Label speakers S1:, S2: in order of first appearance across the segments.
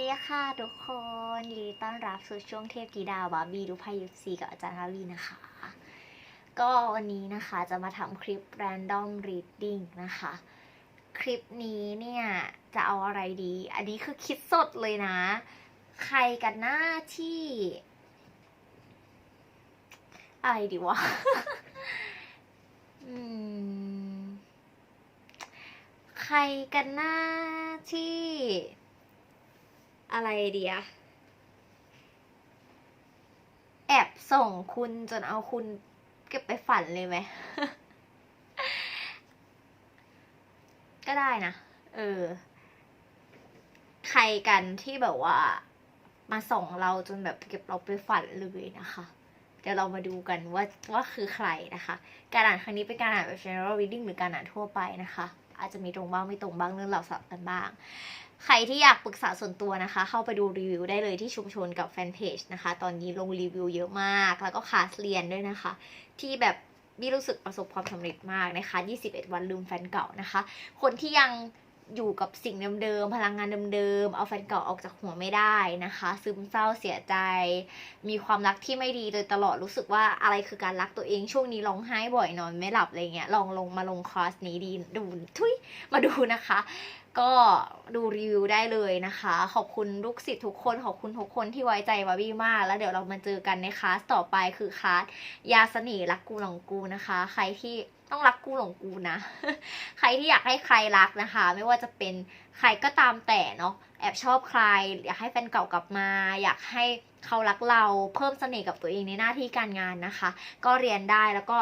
S1: ดีค่ะทุกคนยินดีต้อนรับสู่ช่วงเทพธิดาบาร์บี้ดูไพ่ยิปซีกับอาจารย์ฮารีนะคะ ก็วันนี้นะคะจะมาทำคลิป random reading นะคะ คลิปนี้เนี่ย จะเอาอะไรดี อันนี้คือคิดสดเลยนะ ใครกันหน้าที่ อะไรดีวะ อืม ใครกันหน้าที่ อะไรเดียแอบส่งคุณจนเอาคุณเก็บไปฝันเลยไหม ก็ได้นะ เออ ใครกันที่แบบว่า มาส่งเราจนแบบเก็บเราไปฝันเลยนะคะเดี๋ยวเรามาดูกันว่าว่าคือใครนะคะ การอ่านครั้งนี้เป็นการอ่านแบบ general reading หรือการอ่านทั่วไปนะคะ อาจจะมีตรงบ้างไม่ตรงบ้างเรื่องเราสับกันบ้าง ใครที่อยากปรึกษาส่วนตัวนะคะ เข้าไปดูรีวิวได้เลยที่ชุมชนกับแฟนเพจนะคะ ตอนนี้ลงรีวิวเยอะมาก แล้วก็คลาสเรียนด้วยนะคะ ที่แบบบี้รู้สึกประสบความสำเร็จมากนะคะ 21 วันลืมแฟนเก่านะคะ คนที่ยังอยู่กับสิ่งเดิมๆ พลังงานเดิมๆ เอาแฟนเก่าออกจากหัวไม่ได้นะคะ ซึมเศร้าเสียใจ มีความรักที่ไม่ดีโดยตลอดรู้สึกว่าอะไรคือการรักตัวเองช่วงนี้ร้องไห้บ่อยนอนไม่หลับอะไรเงี้ยลองลงมาลงคอร์สนี้ดีดูทุยมาดูนะคะ ก็ดูรีวิวได้เลยนะคะ ขอบคุณลูกศิษย์ทุกคน ขอบคุณทุกคนที่ไว้ใจบาร์บี้มาก แล้วเดี๋ยวเรามาเจอกันในคลาสต่อไปคือคลาสยาเสน่ห์รักกูหลงกูนะคะ ใครที่ต้องรักกูหลงกูนะ ใครที่อยากให้ใครรักนะคะ ไม่ว่าจะเป็นใครก็ตามแต่เนาะแอบชอบใคร อยากให้แฟนเก่ากลับมา อยากให้เขารักเราเพิ่มเสน่ห์กับตัวเองในหน้าที่การงานนะคะ ก็เรียนได้แล้วก็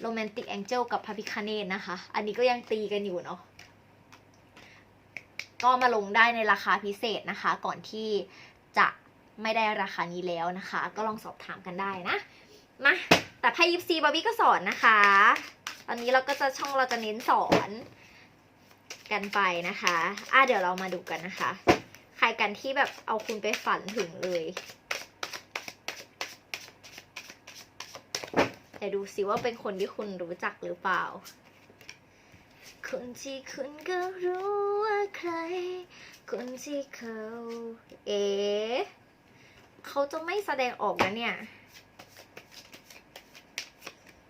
S1: โรแมนติกแองเจิลกับพระพิคเนตนะคะ อันนี้ก็ยังตีกันอยู่เนาะ ก็มาลงได้ในราคาพิเศษนะคะ ก่อนที่จะไม่ได้ราคานี้แล้วนะคะ ก็ลองสอบถามกันได้นะมาแต่ไพ่ยิปซีบาร์บี้ก็สอนนะคะ ตอนนี้เราก็จะช่องเราจะเน้นสอนกันไปนะคะอะเดี๋ยวเรามาดูกันนะคะ ใครกันที่แบบเอาคุณไปฝันถึงเลยแต่ดูสิว่าเป็นคนที่คุณรู้จักหรือเปล่า คนที่คุณก็รู้ว่าใคร คนที่เขา เอ๋เขาจะไม่แสดงออกนะเนี่ย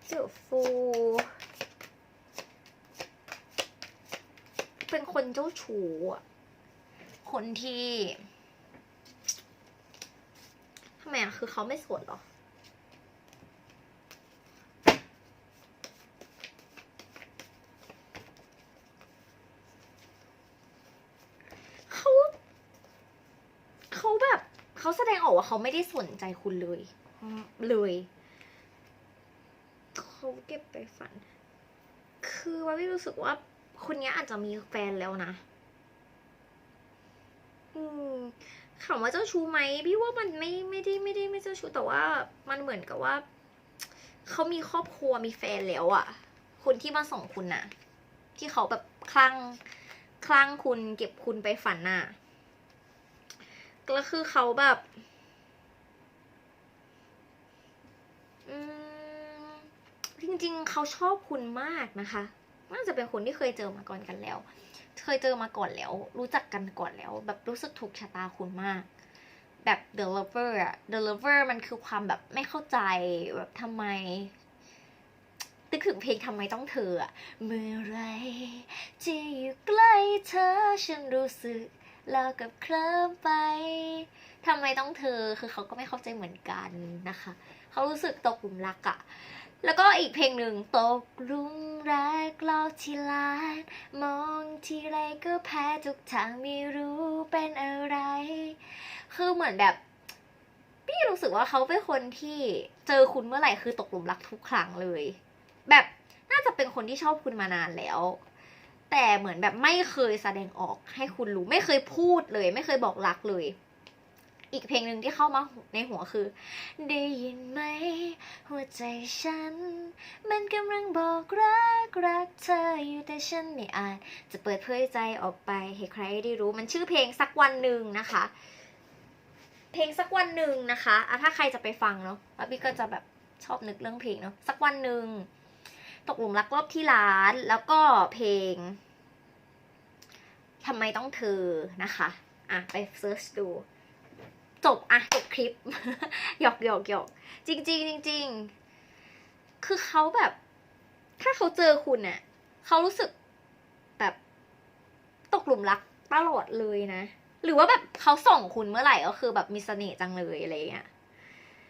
S1: เจ้าฟู เป็นคนเจ้าชู้อะคนที่ทำไมอะคือเขาไม่สวนหรอ เขาเขาแบบ เขาแสดงออกว่าเขาไม่ได้สนใจคุณเลยอืมเลยเขาเก็บไปฝัน คือว่าพี่รู้สึกว่าคนนี้อาจจะมีแฟนแล้วนะ อืมถามว่าเจ้าชู้ไหมพี่ว่ามันไม่ไม่ได้ไม่ได้ไม่เจ้าชู้แต่ว่ามันเหมือนกับว่าเขามีครอบครัวมีแฟนแล้วอะคนที่มาส่งคุณน่ะ ที่เขาแบบคลั่งคลั่งคุณเก็บคุณไปฝันน่ะก็คือเขาแบบ อืม จริงๆ เขาชอบคุณมากนะคะ น่าจะเป็นคนที่เคยเจอมาก่อนกันแล้ว เคยเจอมาก่อนแล้ว รู้จักกันก่อนแล้ว แบบรู้สึกถูกชะตาคุณมาก แบบ the lover อะ the lover มันคือความแบบไม่เข้าใจแบบทำไมนึกถึงเพลงทำไมต้องเธออะเมื่อไรที่อยู่ใกล้เธอ ฉันรู้สึกแล้วกับเคลิ้มไปทำไมต้องเธอคือเขาก็ไม่เข้าใจเหมือนกันนะคะ เขารู้สึกตกหลุมรักอะแล้วก็อีกเพลงหนึ่งตกลุมรักเราที่ลานมองทีไรก็แพ้ทุกทางไม่รู้เป็นอะไร คือเหมือนแบบพี่รู้สึกว่าเขาเป็นคนที่เจอคุณเมื่อไหร่คือตกหลุมรักทุกครั้งเลย แบบน่าจะเป็นคนที่ชอบคุณมานานแล้ว แต่เหมือนแบบไม่เคยแสดงออกให้คุณรู้ ไม่เคยพูดเลย ไม่เคยบอกรักเลย อีกเพลงหนึ่งที่เข้ามาในหัวคือ ได้ยินไหม หัวใจฉัน มันกำลังบอกรักรักเธออยู่แต่ฉันไม่อาจจะเปิดเผยใจออกไปให้ใครได้รู้มันชื่อเพลงสักวันหนึ่งนะคะ เพลงสักวันหนึ่งนะคะอะถ้าใครจะไปฟังเนาะแล้วพี่ก็จะแบบชอบนึกเรื่องเพลงเนาะสักวันหนึ่งตกหลุมรักรอบที่ร้านแล้วก็เพลงทำไมต้องเธอนะคะ อะ ไปเซิร์ชดู จบอะจบคลิปหยอกหยอกหยอกจริงจริงจริงคือเขาแบบ ถ้าเขาเจอคุณเนี่ยเขารู้สึกแบบตกหลุมรักตลอดเลยนะ หรือว่าแบบเขาส่งคุณเมื่อไหร่ก็คือแบบมีเสน่ห์จังเลยอะไรเงี้ย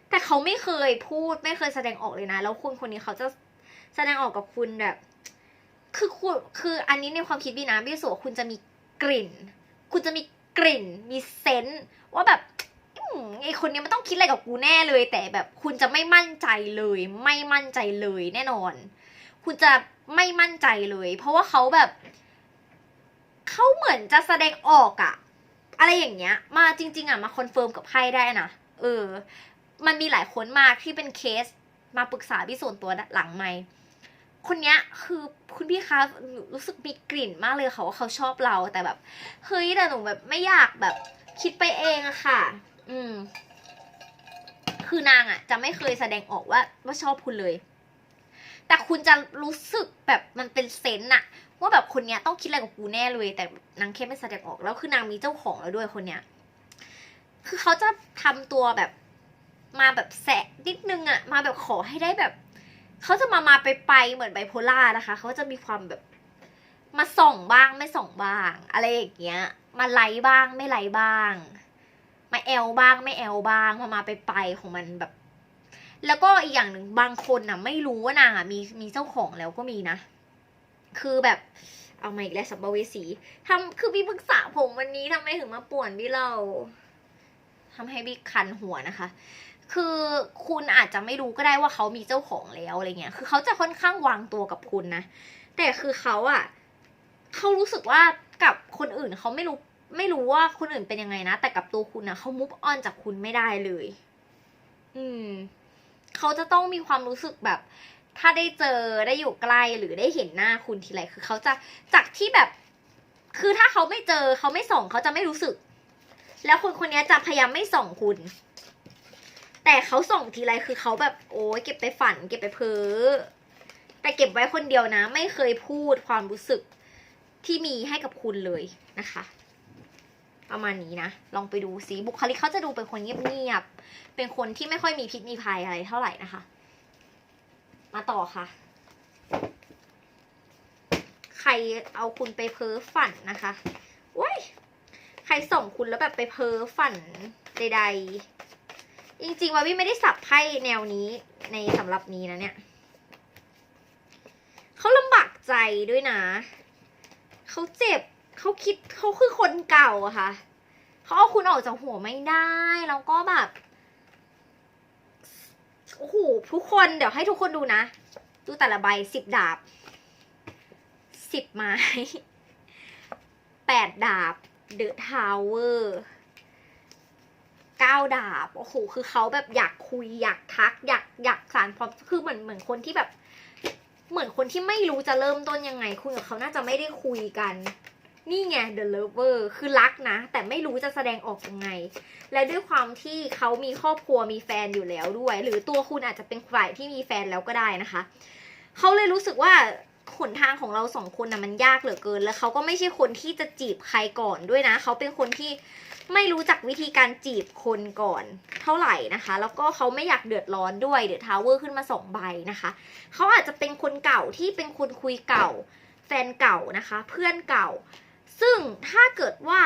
S1: แต่เขาไม่เคยพูดไม่เคยแสดงออกเลยนะ แล้วคุณคนนี้เขาจะแสดงออกกับคุณแบบ คือคุณคืออันนี้ในความคิดพี่นะพี่รู้สึกว่าคุณจะมีกลิ่น คุณจะมีกลิ่น มีเซนส์ว่าแบบ ไอคนนี้มันต้องคิดอะไรกับกูแน่เลย แต่แบบคุณจะไม่มั่นใจเลย ไม่มั่นใจเลยแน่นอน คุณจะไม่มั่นใจเลย เพราะว่าเขาแบบเขาเหมือนจะแสดงออกอะอะไรอย่างเงี้ย มาจริง ๆอะมาคอนเฟิร์มกับไพ่ได้นะเออ มันมีหลายคนมากที่เป็นเคสมาปรึกษาพี่ส่วนตัวหลังไม่คนเนี้ยคือคุณพี่คะรู้สึกมีกลิ่นมากเลยค่ะว่าเขาชอบเราแต่แบบ เฮ้ยแต่หนูแบบไม่อยากแบบคิดไปเองอะค่ะ อืม คือนางอะจะไม่เคยแสดงออกว่าว่าชอบคุณเลย แต่คุณจะรู้สึกแบบมันเป็นเซนอะว่าแบบคนเนี้ยต้องคิดอะไรกับกูแน่เลย แต่นางแค่ไม่แสดงออกแล้วคือนางมีเจ้าของแล้วด้วยคนเนี้ย คือเขาจะทำตัวแบบมาแบบแสะนิดนึงอะมาแบบขอให้ได้แบบเขาจะมามาไปไปเหมือนไบโพล่านะคะเขาจะมีความแบบมาส่องบ้างไม่ส่องบ้าง อะไรอย่างเงี้ย มาไลบ้างไม่ไลบ้าง มาแอลบ้างไม่แอลบ้างมามาไปไปของมันแบบ แล้วก็อีกอย่างหนึ่งบางคนน่ะ ไม่รู้ว่านางอะมีมีเจ้าของแล้วก็มีนะ คือแบบเอามาอีกแล้วสัมภเวสีทำคือพี่ปรึกษาผมวันนี้ทำไมถึงมาป่วนพี่เราทำให้พี่คันหัวนะคะ คือคุณอาจจะไม่รู้ก็ได้ว่าเขามีเจ้าของแล้วอะไรเงี้ย คือเขาจะค่อนข้างวางตัวกับคุณนะ แต่คือเขาอะเขารู้สึกว่ากับคนอื่นเขาไม่รู้ ไม่รู้ว่าคนอื่นเป็นยังไงนะ แต่กับตัวคุณนะเขามุฟออนจากคุณไม่ได้เลย อืม เขาจะต้องมีความรู้สึกแบบ ถ้าได้เจอได้อยู่ใกล้หรือได้เห็นหน้าคุณทีไรคือเขาจะจากที่แบบ คือถ้าเขาไม่เจอเขาไม่ส่องเขาจะไม่รู้สึก แล้วคนคนนี้จะพยายามไม่ส่องคุณ แต่เขาส่งทีไรคือเขาแบบ โอ้ยเก็บไปฝัน เก็บไปเพ้อแต่เก็บไว้คนเดียวนะ ไม่เคยพูดความรู้สึกที่มีให้กับคุณเลยนะคะ ประมาณนี้นะ ลองไปดูสิบุคลิกเขาจะดูเป็นคนเงียบๆเป็นคนที่ไม่ค่อยมีพิษมีภัยอะไรเท่าไหร่นะคะ มาต่อค่ะ ใครเอาคุณไปเพ้อฝันนะคะว้ยใครส่งคุณแล้วแบบไปเพ้อฝันใด ๆ จริงๆว่าพี่ไม่ได้สับไพ่แนวนี้ในสำหรับนี้นะเนี่ยเขาลำบากใจด้วยนะเขาเจ็บ เขาคิดเขาคือคนเก่าอะค่ะเขาเอาคุณออกจากหัวไม่ได้ แล้วก็แบบโอ้โหทุกคนเดี๋ยวให้ทุกคนดูนะ ดูแต่ละใบสิบดาบสิบไม้แปดดาบเดอะทาวเวอร์เก้าดาบ โอ้โห คือเขาแบบอยากคุยอยากทัก อยากอยากสารความคือเหมือนเหมือนคนที่แบบ เหมือนคนที่ไม่รู้จะเริ่มต้นยังไง คุยกับเขาน่าจะไม่ได้คุยกัน นี่ไง The Lover คือรักนะ แต่ไม่รู้จะแสดงออกยังไง และด้วยความที่เขามีครอบครัวมีแฟนอยู่แล้วด้วย หรือตัวคุณอาจจะเป็นฝ่ายที่มีแฟนแล้วก็ได้นะคะ เขาเลยรู้สึกว่าหนทางของเราสองคนน่ะมันยากเหลือเกิน แล้วเขาก็ไม่ใช่คนที่จะจีบใครก่อนด้วยนะ เขาเป็นคนที่ไม่รู้จักวิธีการจีบคนก่อนเท่าไหร่นะคะ แล้วก็เขาไม่อยากเดือดร้อนด้วยเดือดทาวเวอร์ขึ้นมาสองใบนะคะ เขาอาจจะเป็นคนเก่าที่เป็นคนคุยเก่า แฟนเก่านะคะ เพื่อนเก่า ซึ่งถ้าเกิดว่า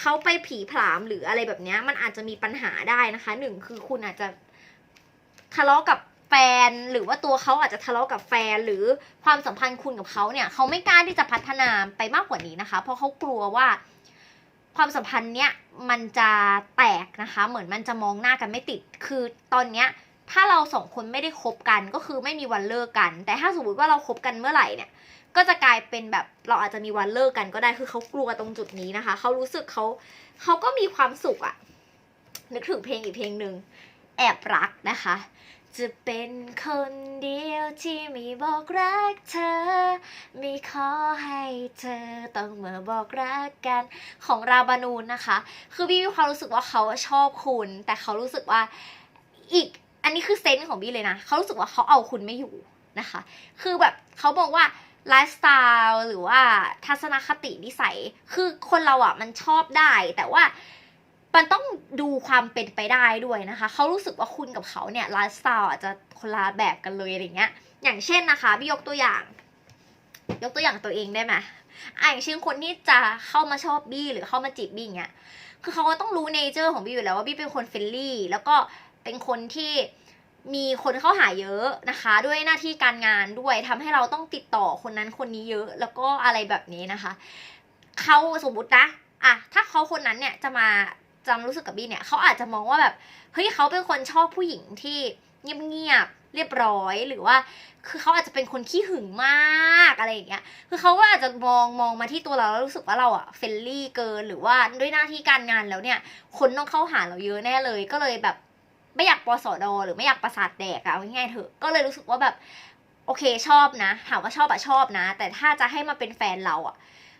S1: เขาไปผีผลามหรืออะไรแบบนี้มันอาจจะมีปัญหาได้นะคะหนึ่งคือคุณอาจจะทะเลาะกับแฟนหรือว่าตัวเขาอาจจะทะเลาะกับแฟนหรือความสัมพันธ์คุณกับเขาเนี่ยเขาไม่กล้าที่จะพัฒนาไปมากกว่านี้นะคะ เพราะเขากลัวว่าความสัมพันธ์เนี้ยมันจะแตกนะคะ เหมือนมันจะมองหน้ากันไม่ติดคือตอนเนี้ย ถ้าเราสองคนไม่ได้คบกันก็คือไม่มีวันเลิกกัน แต่ถ้าสมมติว่าเราคบกันเมื่อไหร่เนี่ย ก็จะกลายเป็นแบบเราอาจจะมีวันเลิกกันก็ได้คือเขากลัวตรงจุดนี้นะคะ เขารู้สึกเขาเขาก็มีความสุขอะนึกถึงเพลงอีกเพลงหนึ่งแอบรักนะคะ จะเป็นคนเดียวที่ไม่บอกรักเธอ ไม่ขอให้เธอต้องมาบอกรักกันของราบานูนนะคะ คือพี่มีความรู้สึกว่าเขาชอบคุณ แต่เขารู้สึกว่าอีก อันนี้คือเซนส์ของพี่เลยนะเขารู้สึกว่าเขาเอาคุณไม่อยู่นะคะ คือแบบเขาบอกว่าไลฟ์สไตล์หรือว่าทัศนคตินิสัย คือคนเราอะมันชอบได้ แต่ว่ามันต้องดูความเป็นไปได้ด้วยนะคะ เขารู้สึกว่าคุณกับเขาเนี่ยไลฟ์สไตล์อาจจะคนละแบบกันเลยอะไรเงี้ย อย่างเช่นนะคะพี่ยกตัวอย่าง ยกตัวอย่างตัวเองได้ไหมอะอย่างเช่นคนที่จะเข้ามาชอบบี้หรือเข้ามาจีบบี้เงี้ย คือเขาก็ต้องรู้เนเจอร์ของบี้อยู่แล้วว่าบี้เป็นคนเฟรนลี่ แล้วก็ เป็นคนที่มีคนเข้าหาเยอะนะคะ ด้วยหน้าที่การงานด้วยทำให้เราต้องติดต่อคนนั้นคนนี้เยอะ แล้วก็อะไรแบบนี้นะคะเขาสมมุตินะอะถ้าเขาคนนั้นเนี่ยจะมาจำรู้สึกกับบี้เนี่ยเขาอาจจะมองว่าแบบเฮ้ยเขาเป็นคนชอบผู้หญิงที่เงียบๆเรียบร้อยหรือว่า คือเขาอาจจะเป็นคนขี้หึงมากอะไรอย่างเงี้ยคือเขาก็อาจจะมองมองมาที่ตัวเราแล้วรู้สึกว่าเราอะเฟรนลี่เกินหรือว่าด้วยหน้าที่การงานแล้วเนี่ย คนต้องเข้าหาเราเยอะแน่เลยก็เลยแบบ ไม่อยากปสอดอหรือไม่อยากประสาทแดกอะง่ายๆเถอะก็เลยรู้สึกว่าแบบโอเคชอบนะ ถามว่าชอบอะชอบนะ แต่ถ้าจะให้มาเป็นแฟนเราอะ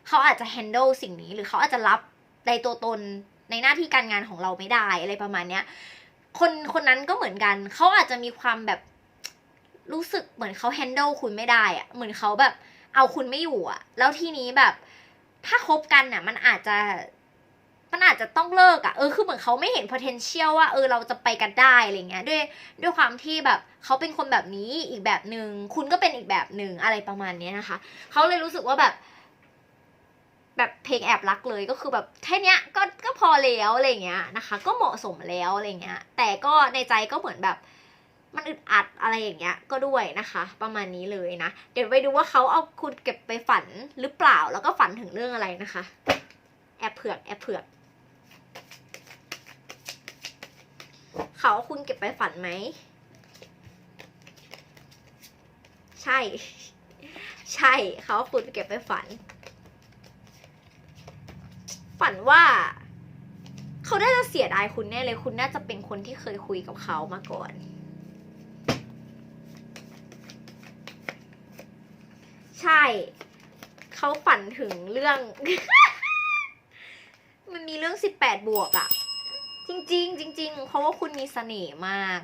S1: เขาอาจจะ handle สิ่งนี้ หรือเขาอาจจะรับในตัวตนในหน้าที่การงานของเราไม่ได้อะไรประมาณเนี้ยคนคนนั้นก็เหมือนกัน เขาอาจจะมีความแบบรู้สึกเหมือนเขา handle คุณไม่ได้อะเหมือนเขาแบบเอาคุณไม่อยู่อะแล้วทีนี้แบบถ้าคบกันอะมันอาจจะ มันอาจจะต้องเลิกอะเออคือเหมือนเขาไม่เห็น potential ว่าเออเราจะไปกันได้อะไรเงี้ยด้วยด้วยความที่แบบเขาเป็นคนแบบนี้อีกแบบหนึ่งคุณก็เป็นอีกแบบหนึ่งอะไรประมาณนี้นะคะเขาเลยรู้สึกว่าแบบแบบเพลงแอบรักเลยก็คือแบบแค่นี้ก็ก็พอแล้วอะไรเงี้ยนะคะ ก็เหมาะสมแล้วอะไรเงี้ย แต่ก็ในใจก็เหมือนแบบ มันอึดอัดอะไรอย่างเงี้ยก็ด้วยนะคะ ประมาณนี้เลยนะ เดี๋ยวไปดูว่าเขาเอาคุณเก็บไปฝันหรือเปล่าแล้วก็ฝันถึงเรื่องอะไรนะคะ แอบเผือกแอบเผือก เขาคุณเก็บไปฝันไหม ใช่ ใช่เขาคุณเก็บไปฝัน ฝันว่า เขาน่าจะเสียดายคุณแน่เลย คุณน่าจะเป็นคนที่เคยคุยกับเขามาก่อนใช่ เขาฝันถึงเรื่อง มันมีเรื่องสิบแปดบวกอะ จริงๆจริง ๆ เพราะว่าคุณมีเสน่ห์มาก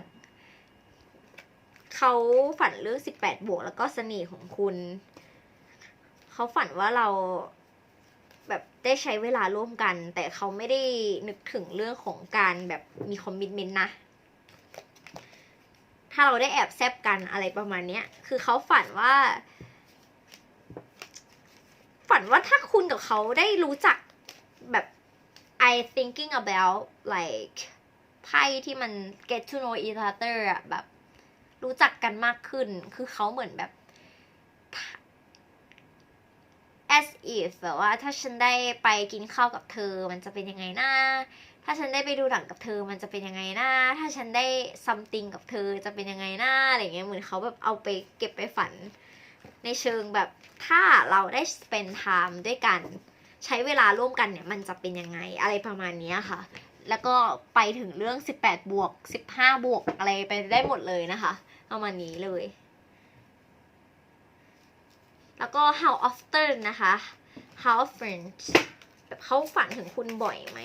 S1: เขาฝันเรื่องสิบแปดบวกแล้วก็เสน่ห์ของคุณ เขาฝันว่าเราแบบได้ใช้เวลาร่วมกัน แต่เขาไม่ได้นึกถึงเรื่องของการแบบมีคอมมิชเมนต์นะ ถ้าเราได้แอบแซบกันอะไรประมาณเนี้ย คือเขาฝันว่า ฝันว่าถ้าคุณกับเขาได้รู้จักแบบ I thinking about like ไพ่ที่มัน get to know each other อะแบบรู้จักกันมากขึ้น คือเขาเหมือนแบบ as if แบบว่าถ้าฉันได้ไปกินข้าวกับเธอ มันจะเป็นยังไงนะถ้าฉันได้ไปดูหนังกับเธอ มันจะเป็นยังไงนะถ้าฉันได้ something กับเธอจะเป็นยังไงนะอะไรเงี้ย เหมือนเขาแบบเอาไปเก็บไปฝัน ในเชิงแบบถ้าเราได้ spend time ด้วยกัน ใช้เวลาร่วมกันเนี่ยมันจะเป็นยังไงอะไรประมาณนี้ค่ะ แล้วก็ไปถึงเรื่อง 18 บวก 15 บวกอะไรไปได้หมดเลยนะคะประมาณนี้เลย แล้วก็ how often นะคะ how often แบบเขาฝันถึงคุณบ่อยไหม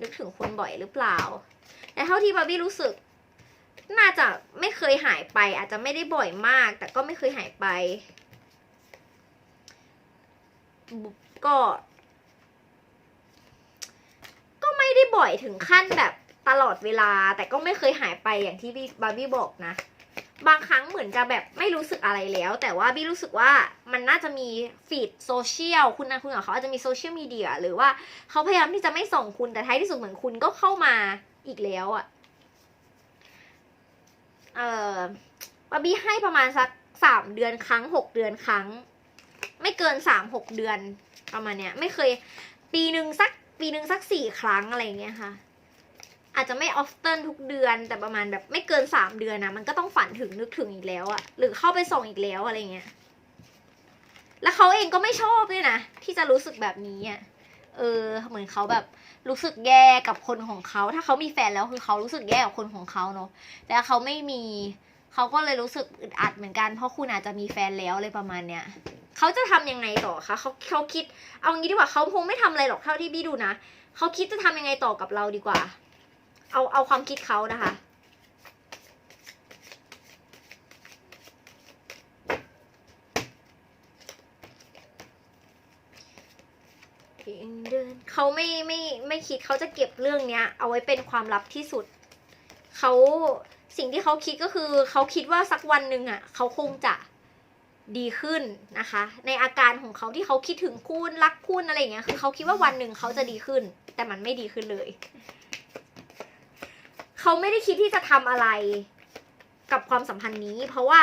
S1: นึกถึงคุณบ่อยหรือเปล่า แต่เท่าที่บาร์บี้รู้สึก น่าจะไม่เคยหายไป อาจจะไม่ได้บ่อยมาก แต่ก็ไม่เคยหายไป ก็ ก็ไม่ได้บ่อยถึงขั้นแบบตลอดเวลา แต่ก็ไม่เคยหายไปอย่างที่บาร์บี้บอกนะ บางครั้งเหมือนจะแบบไม่รู้สึกอะไรแล้ว แต่ว่าบี้รู้สึกว่ามันน่าจะมีฟีดโซเชียลคุณนะคุณกับเขาอาจจะมีโซเชียลมีเดียหรือว่าเขาพยายามที่จะไม่ส่งคุณแต่ท้ายที่สุดเหมือนคุณก็เข้ามาอีกแล้วอะ่ะเออบาร์บี้ให้ประมาณสักสามเดือนครั้งหกเดือนครั้ง ไม่เกินสามหกเดือน ประมาณเนี้ยไม่เคยปีหนึ่งสักปีหนึ่งสักสี่ครั้งอะไรเงี้ยค่ะ อาจจะไม่ออฟเตินทุกเดือนแต่ประมาณแบบไม่เกินสามเดือนนะมันก็ต้องฝันถึงนึกถึงอีกแล้วอะหรือเข้าไปส่งอีกแล้วอะไรเงี้ยแล้วเขาเองก็ไม่ชอบด้วยนะที่จะรู้สึกแบบนี้อะเออเหมือนเขาแบบรู้สึกแย่กับคนของเขา ถ้าเขามีแฟนแล้วคือเขารู้สึกแย่กับคนของเขาเนาะแต่เขาไม่มี เขาก็เลยรู้สึกอึดอัดเหมือนกันเพราะคุณอาจจะมีแฟนแล้วอะไรประมาณเนี้ยเขาจะทำยังไงต่อคะเขาเขาคิด เอางี้ดีกว่าเขาคงไม่ทำอะไรหรอกเท่าที่บี้ดูนะเขาคิดจะทำยังไงต่อกับเราดีกว่า เอาเอาความคิดเขานะคะเขาไม่ไม่ไม่คิดเขาจะเก็บเรื่องเนี้ย เอาไว้เป็นความลับที่สุด เขา สิ่งที่เขาคิดก็คือเขาคิดว่าสักวันหนึ่งอะเขาคงจะดีขึ้นนะคะ ในอาการของเขาที่เขาคิดถึงคุณรักคุณอะไรอย่างเงี้ยคือเขาคิดว่าวันหนึ่งเขาจะดีขึ้น แต่มันไม่ดีขึ้นเลยเขาไม่ได้คิดที่จะทำอะไรกับความสัมพันธ์นี้ เพราะว่า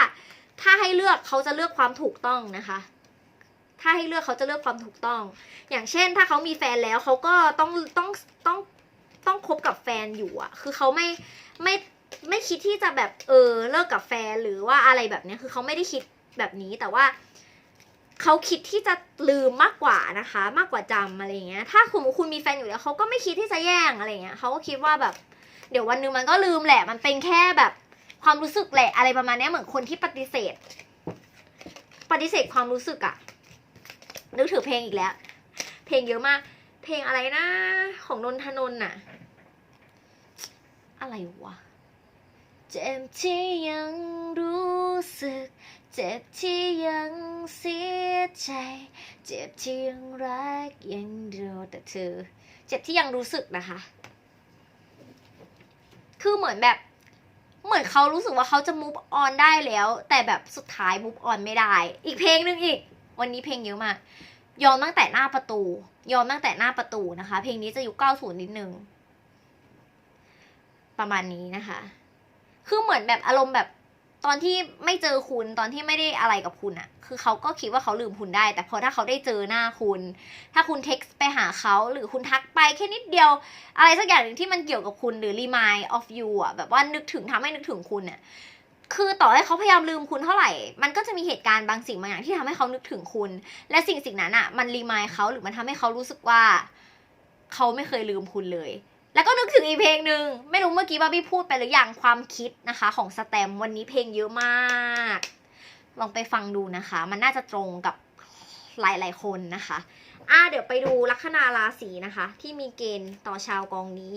S1: ถ้าให้เลือกเขาจะเลือกความถูกต้องนะคะ ถ้าให้เลือกเขาจะเลือกความถูกต้อง อย่างเช่น ถ้าเขามีแฟนแล้วเขาก็ต้องต้องต้องต้องคบกับแฟนอยู่อะคือเขาไม่ไม่ ไม่คิดที่จะแบบเออเลิกกับแฟนหรือว่าอะไรแบบนี้คือเขาไม่ได้คิดแบบนี้แต่ว่าเขาคิดที่จะลืมมากกว่านะคะ มากกว่าจำอะไรเงี้ย ถ้าคุณคุณมีแฟนอยู่แล้วเขาก็ไม่คิดที่จะแย่งอะไรเงี้ยเขาก็คิดว่าแบบ เดี๋ยววันหนึ่งมันก็ลืมแหละ มันเป็นแค่แบบความรู้สึกแหละอะไรประมาณนี้เหมือนคนที่ปฏิเสธ ปฏิเสธความรู้สึกอะนึกถึงเพลงอีกแล้ว เพลงเยอะมาก เพลงอะไรนะ ของนนทนนท์น่ะอะไรวะ เจ็บที่ยังรู้สึก เจ็บที่ยังเสียใจ เจ็บที่ยังรักยังรอแต่เธอ เจ็บที่ยังรู้สึกนะคะ คือเหมือนแบบ เหมือนเขารู้สึกว่าเขาจะ move on ได้แล้ว แต่แบบสุดท้าย move on ไม่ได้ อีกเพลงหนึ่งอีก วันนี้เพลงเยอะมากยอมตั้งแต่หน้าประตู ยอมตั้งแต่หน้าประตูนะคะ เพลงนี้จะอยุค90 นิดนึง ประมาณนี้นะคะ คือเหมือนแบบอารมณ์แบบตอนที่ไม่เจอคุณตอนที่ไม่ได้อะไรกับคุณอะคือเขาก็คิดว่าเขาลืมคุณได้ แต่พอถ้าเขาได้เจอหน้าคุณ ถ้าคุณเท็กซ์ไปหาเขาหรือคุณทักไปแค่นิดเดียว อะไรสักอย่างหนึ่งที่มันเกี่ยวกับคุณหรือ remind of you อะแบบว่านึกถึงทำให้นึกถึงคุณเนี่ยคือต่อให้เขาพยายามลืมคุณเท่าไหร่ มันก็จะมีเหตุการณ์บางสิ่งบางอย่างที่ทำให้เขานึกถึงคุณ และสิ่งสิ่งนั้นอะมันรีมายเขาหรือมันทำให้เขารู้สึกว่า เขาไม่เคยลืมคุณเลย แล้วก็นึกถึงอีเพลงหนึ่งไม่รู้เมื่อกี้บาบี้พูดไปหรือยังความคิดนะคะ ของสแตมวันนี้เพลงเยอะมาก ลองไปฟังดูนะคะ มันน่าจะตรงกับหลาย ๆ คนนะคะอ่าเดี๋ยวไปดูลัคนาราศีนะคะ ที่มีเกณฑ์ต่อชาวกองนี้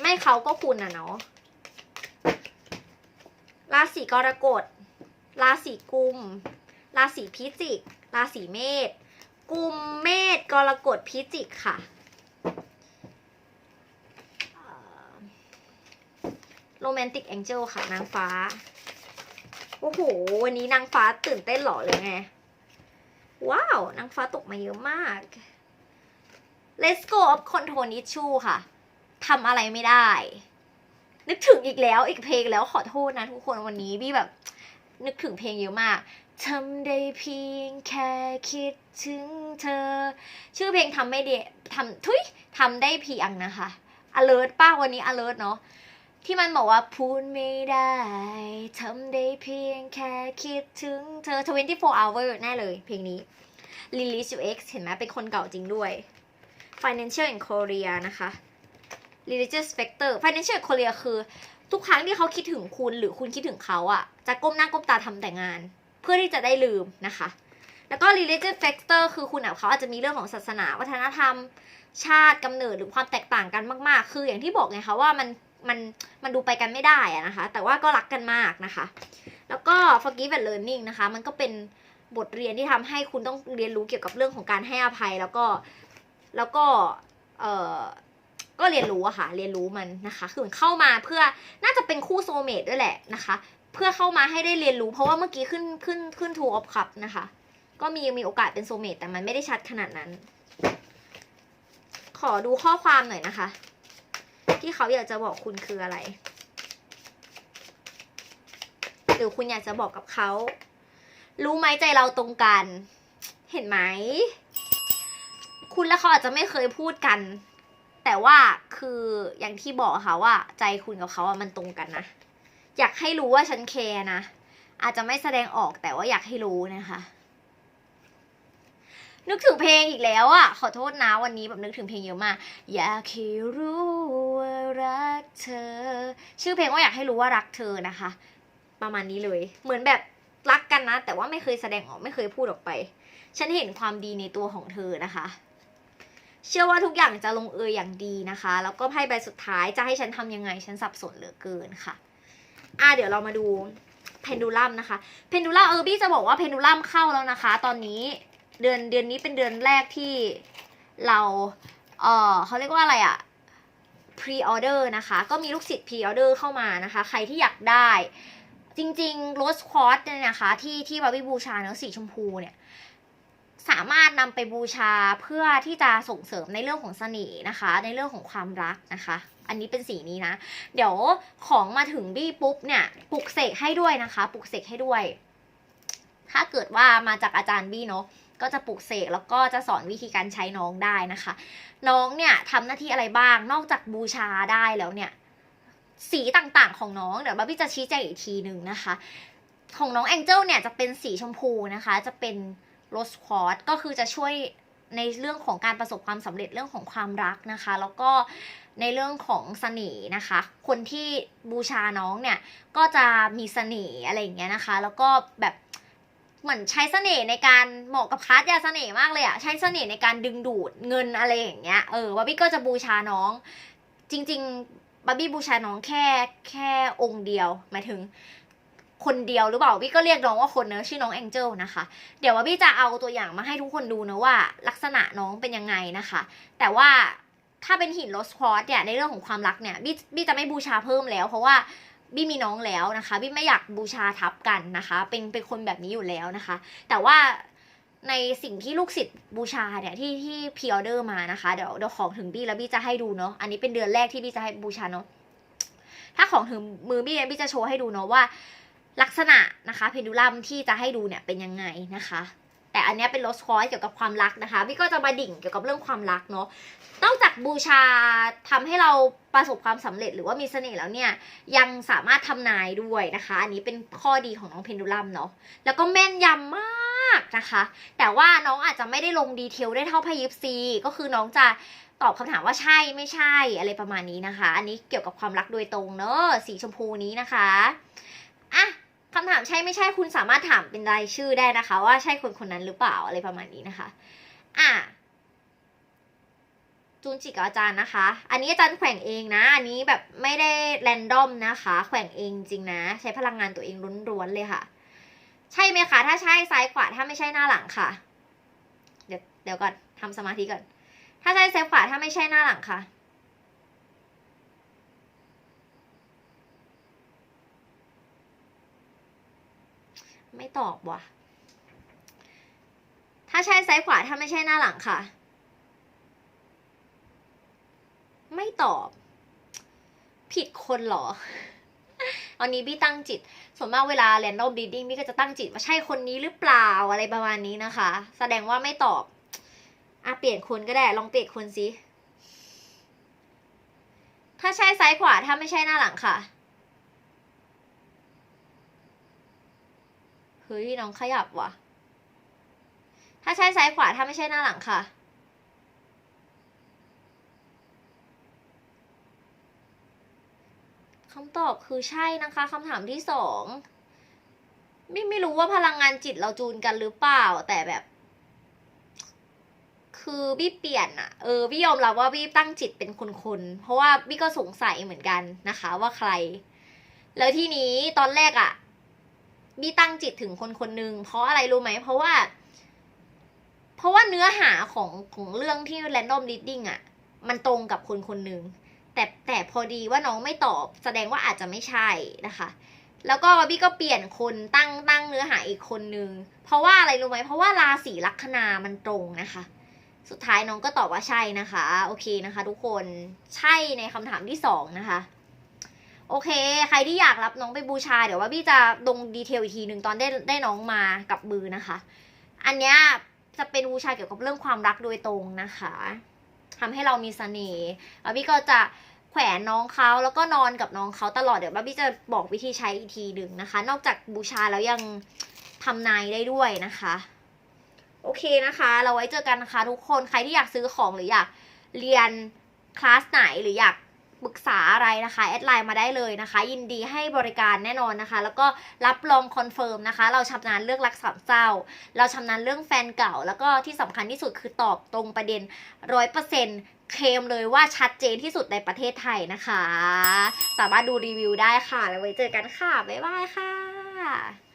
S1: ไม่เขาก็คุณอะเนาะราศีกรกฎ ราศีกุม ราศีพิจิก ราศีเมษ กุมเมษกรกฎพิจิกค่ะ โรแมนติกแองเจิลค่ะ นางฟ้า โอ้โห วันนี้นางฟ้าตื่นเต้นเหรอเลยไง ว้าว นางฟ้าตกมาเยอะมาก Let's go of control issue ค่ะทำอะไรไม่ได้ นึกถึงอีกแล้วอีกเพลงแล้วขอโทษนะทุกคนวันนี้บี้แบบ นึกถึงเพลงเยอะมาก ทำได้เพียงแค่คิดถึงเธอ ชื่อเพลงทำไม่ได้ทำทุยทำได้เพียงนะคะ alert ป้าวันนี้ alert เนาะที่มันบอกว่าพูดไม่ได้ทำได้เพียงแค่คิดถึงเธอ 24 hour แน่เลยเพลงนี้ Release Your X เห็นไหมเป็นคนเก่าจริงด้วย Financial in Korea นะคะ Religious Factor Financial in Korea คือ ทุกครั้งที่เขาคิดถึงคุณหรือคุณคิดถึงเขาอะจะก้มหน้าก้มตาทำแต่งาน เพื่อที่จะได้ลืมนะคะ แล้วก็ religious factor คือคุณกับเขาอาจจะมีเรื่องของศาสนา วัฒนธรรม ชาติกำเนิดหรือความแตกต่างกันมากๆ คืออย่างที่บอกไงคะว่ามันมันมันดูไปกันไม่ได้อะนะคะ แต่ว่าก็รักกันมากนะคะ แล้วก็ forgive and learning นะคะ มันก็เป็นบทเรียนที่ทำให้คุณต้องเรียนรู้เกี่ยวกับเรื่องของการให้อภัยแล้วก็แล้วก็เออก็เรียนรู้อะค่ะ เรียนรู้มันนะคะ คือเหมือนเข้ามาเพื่อน่าจะเป็นคู่โซเมตด้วยแหละนะคะ เพื่อเข้ามาให้ได้เรียนรู้ เพราะว่าเมื่อกี้ขึ้นขึ้นขึ้นทูออฟคัพนะคะ ก็มีมีโอกาสเป็นโซเมตแต่มันไม่ได้ชัดขนาดนั้น ขอดูข้อความหน่อยนะคะ ที่เขาอยากจะบอกคุณคืออะไร หรือคุณอยากจะบอกกับเขา รู้ไหมใจเราตรงกัน เห็นไหม คุณและเขาอาจจะไม่เคยพูดกัน แต่ว่าคืออย่างที่บอกค่ะว่า ใจคุณกับเขาอะมันตรงกันนะ อยากให้รู้ว่าฉันแคร์นะ อาจจะไม่แสดงออกแต่ว่าอยากให้รู้นะคะ นึกถึงเพลงอีกแล้วอะขอโทษนะวันนี้แบบนึกถึงเพลงเยอะมาก อยากให้รู้ว่ารักเธอ ชื่อเพลงว่าอยากให้รู้ว่ารักเธอนะคะ ประมาณนี้เลย เหมือนแบบรักกันนะ แต่ว่าไม่เคยแสดงออกไม่เคยพูดออกไป ฉันเห็นความดีในตัวของเธอนะคะเชื่อว่าทุกอย่างจะลงเอยอย่างดีนะคะ แล้วก็ไพ่ใบสุดท้ายจะให้ฉันทำยังไง ฉันสับสนเหลือเกินค่ะ อะเดี๋ยวเรามาดูเพนดูลัมนะคะ เพนดูลัมเออบี้จะบอกว่าเพนดูลัมเข้าแล้วนะคะ ตอนนี้เดือนเดือนนี้เป็นเดือนแรกที่เราเออเขาเรียกว่าอะไรอะพรีออเดอร์นะคะ ก็มีลูกศิษย์พรีออเดอร์เข้ามานะคะ ใครที่อยากได้ จริงๆโรสควอตเนี่ยนะคะ ที่ที่บาร์บี้บูชาเนื้อสีชมพูเนี่ย สามารถนำไปบูชาเพื่อที่จะส่งเสริมในเรื่องของเสน่ห์นะคะ ในเรื่องของความรักนะคะ อันนี้เป็นสีนี้นะ เดี๋ยวของมาถึงบี้ปุ๊บเนี่ยปลุกเสกให้ด้วยนะคะปลุกเสกให้ด้วย ถ้าเกิดว่ามาจากอาจารย์บี้เนาะก็จะปลุกเสกแล้วก็จะสอนวิธีการใช้น้องได้นะคะ น้องเนี่ยทำหน้าที่อะไรบ้างนอกจากบูชาได้แล้วเนี่ย สีต่างๆของน้องเดี๋ยวบาบี้จะชี้แจงอีกทีหนึ่งนะคะ ของน้องแองเจิลเนี่ยจะเป็นสีชมพูนะคะ จะเป็น โรสควอตก็คือจะช่วยในเรื่องของการประสบความสำเร็จเรื่องของความรักนะคะ แล้วก็ในเรื่องของเสน่ห์นะคะ คนที่บูชาน้องเนี่ยก็จะมีเสน่ห์อะไรอย่างเงี้ยนะคะ แล้วก็แบบเหมือนใช้เสน่ห์ในการเหมาะกับคลาสยาเสน่ห์มากเลยอะใช้เสน่ห์ในการดึงดูดเงินอะไรอย่างเงี้ยเออบาร์บี้ก็จะบูชาน้อง จริง ๆบาร์บี้บูชาน้องแค่แค่องค์เดียวหมายถึง คนเดียวหรือเปล่าบี้ก็เรียกน้องว่าคนเนอะชื่อน้องแองเจิลนะคะ เดี๋ยวว่าบี้จะเอาตัวอย่างมาให้ทุกคนดูนะว่า ลักษณะน้องเป็นยังไงนะคะ แต่ว่าถ้าเป็นหินโรสควอตเนี่ยในเรื่องของความรักเนี่ยบี้บี้จะไม่บูชาเพิ่มแล้ว เพราะว่าบี้มีน้องแล้วนะคะบี้ไม่อยากบูชาทับกันนะคะ เป็นเป็นคนแบบนี้อยู่แล้วนะคะ แต่ว่าในสิ่งที่ลูกศิษย์บูชาเนี่ยที่ที่พรีออเดอร์มานะคะเดี๋ยวเดี๋ยวของถึงบี้แล้วบี้จะให้ดูเนาะอันนี้เป็นเดือนแรกที่บี้จะให้บูชาเนาะถ้าของถึงมือบี้เนี่ยบี้จะโชว์ให้ดูเนาะว่า ลักษณะนะคะเพนดูลัมที่จะให้ดูเนี่ยเป็นยังไงนะคะ แต่อันนี้เป็นโรสคอยเกี่ยวกับความรักนะคะพี่ก็จะมาดิ่งเกี่ยวกับเรื่องความรักเนาะนอกจากบูชาทำให้เราประสบความสำเร็จหรือว่ามีเสน่ห์แล้วเนี่ยยังสามารถทำนายด้วยนะคะ อันนี้เป็นข้อดีของน้องเพนดูลัมเนาะแล้วก็แม่นยำมากนะคะ แต่ว่าน้องอาจจะไม่ได้ลงดีเทลได้เท่าพายิปซีก็คือน้องจะตอบคำถามว่าใช่ไม่ใช่อะไรประมาณนี้นะคะ อันนี้เกี่ยวกับความรักโดยตรงเนาะสีชมพูนี้นะคะอะ คำถามใช่ไม่ใช่คุณสามารถถามเป็นรายชื่อได้นะคะ ว่าใช่คนคนนั้นหรือเปล่าอะไรประมาณนี้นะคะ อะจูนจิกับอาจารย์นะคะ อันนี้อาจารย์แขว่งเองนะ อันนี้แบบไม่ได้แรนดอมนะคะ แขว่งเองจริงนะ ใช้พลังงานตัวเองล้วนๆเลยค่ะ ใช่ไหมคะ ถ้าใช่ซ้ายขวา ถ้าไม่ใช่หน้าหลังค่ะ เดี๋ยวเดี๋ยวก่อนทำสมาธิก่อน ถ้าใช่ซ้ายขวา ถ้าไม่ใช่หน้าหลังค่ะ ไม่ตอบว่ะ ถ้าใช่ซ้ายขวาถ้าไม่ใช่หน้าหลังค่ะ ไม่ตอบ ผิดคนเหรอวันนี้บี้ตั้งจิต ส่วนมากเวลา random reading บี้ก็จะตั้งจิตว่าใช่คนนี้หรือเปล่าอะไรประมาณนี้นะคะ แสดงว่าไม่ตอบอะเปลี่ยนคนก็ได้ ลองเปลี่ยนคนสิ ถ้าใช่ซ้ายขวาถ้าไม่ใช่หน้าหลังค่ะ เฮ้ยน้องขยับว่ะ ถ้าใช่ซ้ายขวาถ้าไม่ใช่หน้าหลังค่ะ คำตอบคือใช่นะคะคำถามที่สองไม่ไม่รู้ว่าพลังงานจิตเราจูนกันหรือเปล่า แต่แบบ คือบี้เปลี่ยนอะเออบี้ยอมรับว่าบี้ตั้งจิตเป็นคนๆเพราะว่าบี้ก็สงสัยเหมือนกันนะคะ ว่าใคร แล้วที่นี้ตอนแรกอะ บี้ตั้งจิตถึงคนคนหนึ่งเพราะอะไรรู้ไหมเพราะว่า เพราะว่าเนื้อหาของของเรื่องที่ random reading อะมันตรงกับคนคนหนึ่งแต่แต่พอดีว่าน้องไม่ตอบ แสดงว่าอาจจะไม่ใช่นะคะ แล้วก็บี้ก็เปลี่ยนคนตั้งตั้งเนื้อหาอีกคนนึงเพราะว่าอะไรรู้ไหมเพราะว่าราศีลัคนามันตรงนะคะสุดท้ายน้องก็ตอบว่าใช่นะคะ โอเคนะคะ ทุกคนใช่ในคำถามที่สองนะคะ โอเค ใครที่อยากรับน้องไปบูชา เดี๋ยวว่าบี้จะลงดีเทลอีกทีหนึ่งตอนได้ได้น้องมากับมือนะคะ อันเนี้ยจะเป็นบูชาเกี่ยวกับเรื่องความรักโดยตรงนะคะทำให้เรามีเสน่ห์แล้วบี้ก็จะแขวนน้องเขาแล้วก็นอนกับน้องเขาตลอดเดี๋ยวบ้าบี้จะบอกวิธีใช้อีกทีหนึ่งนะคะ นอกจากบูชาแล้วยังทำนายได้ด้วยนะคะ โอเคนะคะ เราไว้เจอกันนะคะทุกคนใครที่อยากซื้อของหรืออยากเรียนคลาสไหนหรืออยาก ปรึกษาอะไรนะคะแอดไลน์มาได้เลยนะคะ ยินดีให้บริการแน่นอนนะคะ แล้วก็รับรองคอนเฟิร์มนะคะ เราชำนาญเรื่องรักสามเศร้า เราชำนาญเรื่องแฟนเก่า แล้วก็ที่สำคัญที่สุดคือตอบตรงประเด็นร้อยเปอร์เซ็นต์เคมเลยว่าชัดเจนที่สุดในประเทศไทยนะคะ สามารถดูรีวิวได้ค่ะ แล้วไว้เจอกันค่ะ บ๊ายบายค่ะ